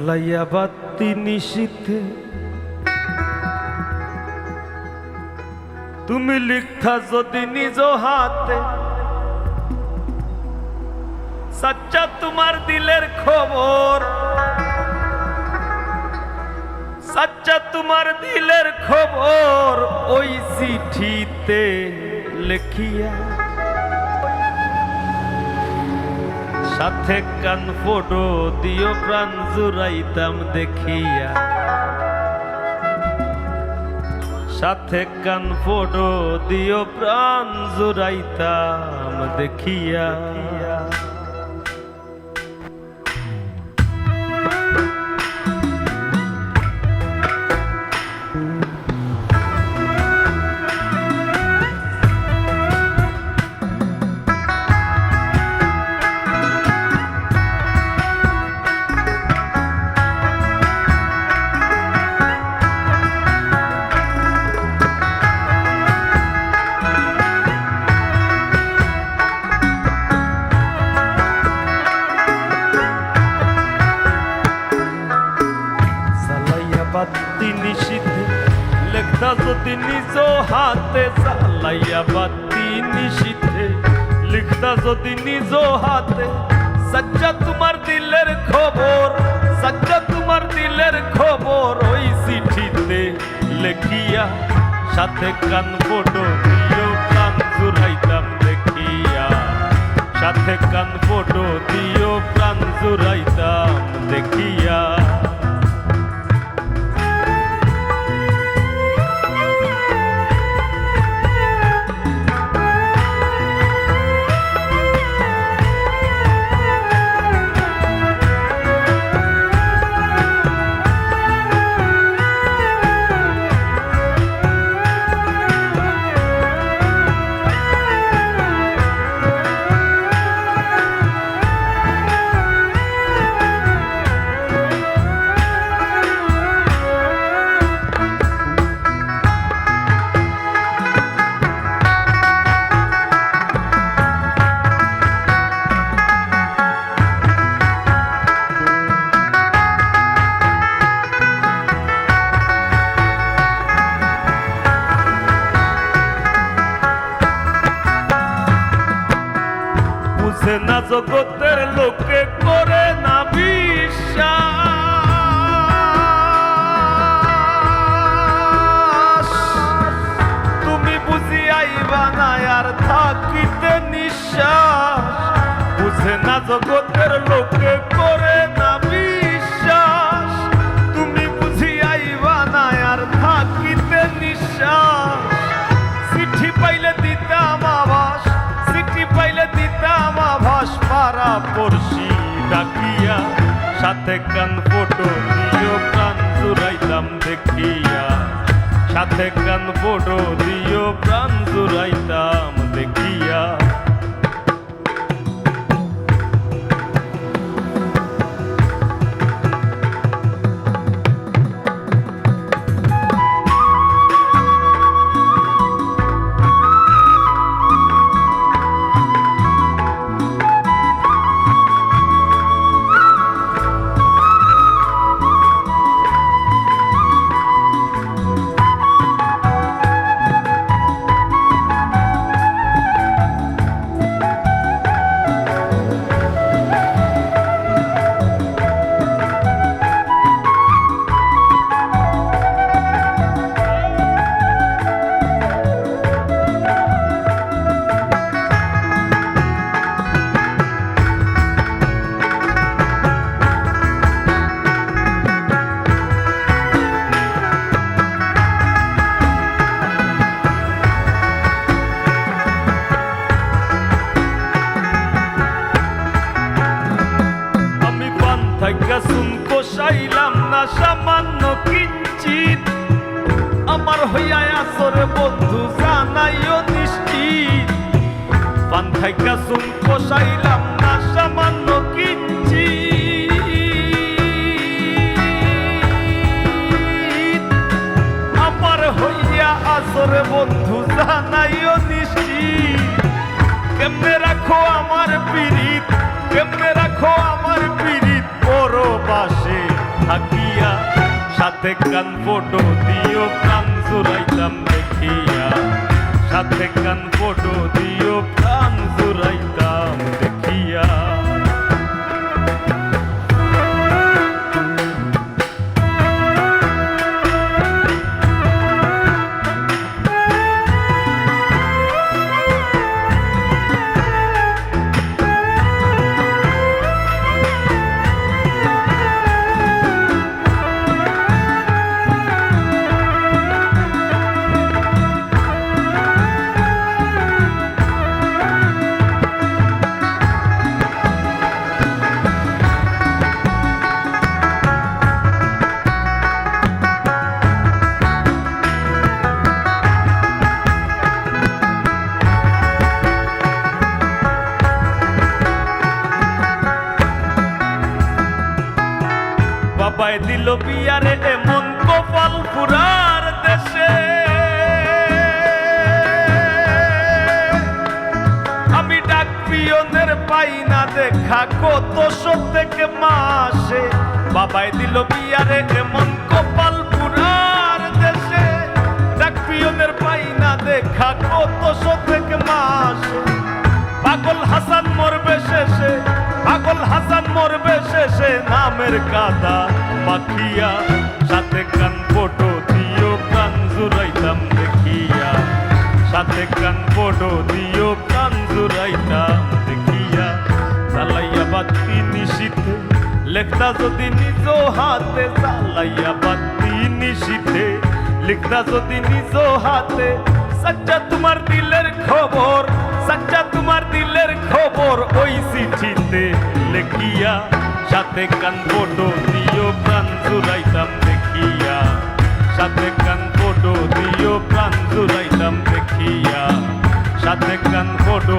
জ্বালাইয়া বাতি নিশীথে। তুমি লিখতা যদি নিজ হাতে, সচ্চা তোমার দিলের খবর। সচ্চা তোমার দিলের খবর ওই চিঠিতে লেখিয়া সাথে কান ফোটো দিও প্রাণ জুড়াইতাম দেখিয়া। সাথে কান ফোটো দিও প্রাণ জুড়াইতাম দেখিয়া। যদি নিজ হাতে জ্বালাইয়া বাতি নিশীথে লিখতা যদি নিজ হাতে সচ্চা তোমার দিলের খবর সচ্চা তোমার দিলের খবর ওই চিঠিতে লেখিয়া, সাথে কান ফোটো দিও কান জুড়াইতাম দেখিয়া, সাথে কান ফোটো দিও প্রাণ জুড়াইতাম দেখিয়া। বুঝে না জগতের লোকে করে না বিশ্বাস। তুমি বুঝি আইবা না আর থাকিতে নিঃশ্বাস। বুঝে না জগতের লোকে করে না বিশ্বাস। তুমি বুঝি আইবা না আর থাকিতে নিঃশ্বাস। পড়শি ডাকিয়া, সাথে কান ফটো দিও প্রাণ জুড়াইতাম দেখিয়া। সাথে কান ফটো দিও প্রাণ জুড়াইতাম দেখিয়া। শুন কোষাইলাম না সামান্য কিঞ্চিত। আমার হইয়া আসরে বন্ধু জানাইও নিশ্চিত। পান থাকা শুন কোষাইলাম না সামান্য কিঞ্চিত। আমার হইয়া আসরে বন্ধু জানাইও নিশ্চিত। কেমনে রাখো আমার পিরিত থাকিয়া সাথে কান ফটো দিও কান জুড়াইতাম দেখিয়া। সাথে কান ফটো দিও কান জুড়াইতাম। দিল বিয়ারে এমন কপাল পুরার দেশে। আমি ডাক পিয়নের পাই না দেখা, কত সব থেকে মাসে। বাবাই দিল বিয়ারে এমন কপাল পুরার দেশে। ডাক পিয়নের পাই না দেখা, কত সব থেকে মাসে। পাগল হাসান মরবে শেষে নামের কাদা। মাখিয়া সাথে কান ফটো দিও, কান জুরাইতাম দেখিয়া। সাথে কান ফটো দিও, কান জুরাইতাম দেখিয়া। চালাইয়া বাতি নিশিতে, লেখতা যদি নিজ হাতে চালাইয়া বাতি নিশিতে, লিখতা যদি নিজ হাতে, সচ্চা তোমার দিলের খবর, সচ্চা তোমার দিলের খবর ওই চিঠিতে। দেখিয়া, সাথে কান ফটো দিও প্রাণ জুড়াইতাম দেখিয়া। সাথে কান ফটো দিও প্রাণ জুড়াইতাম দেখিয়া। সাথে কান ফটো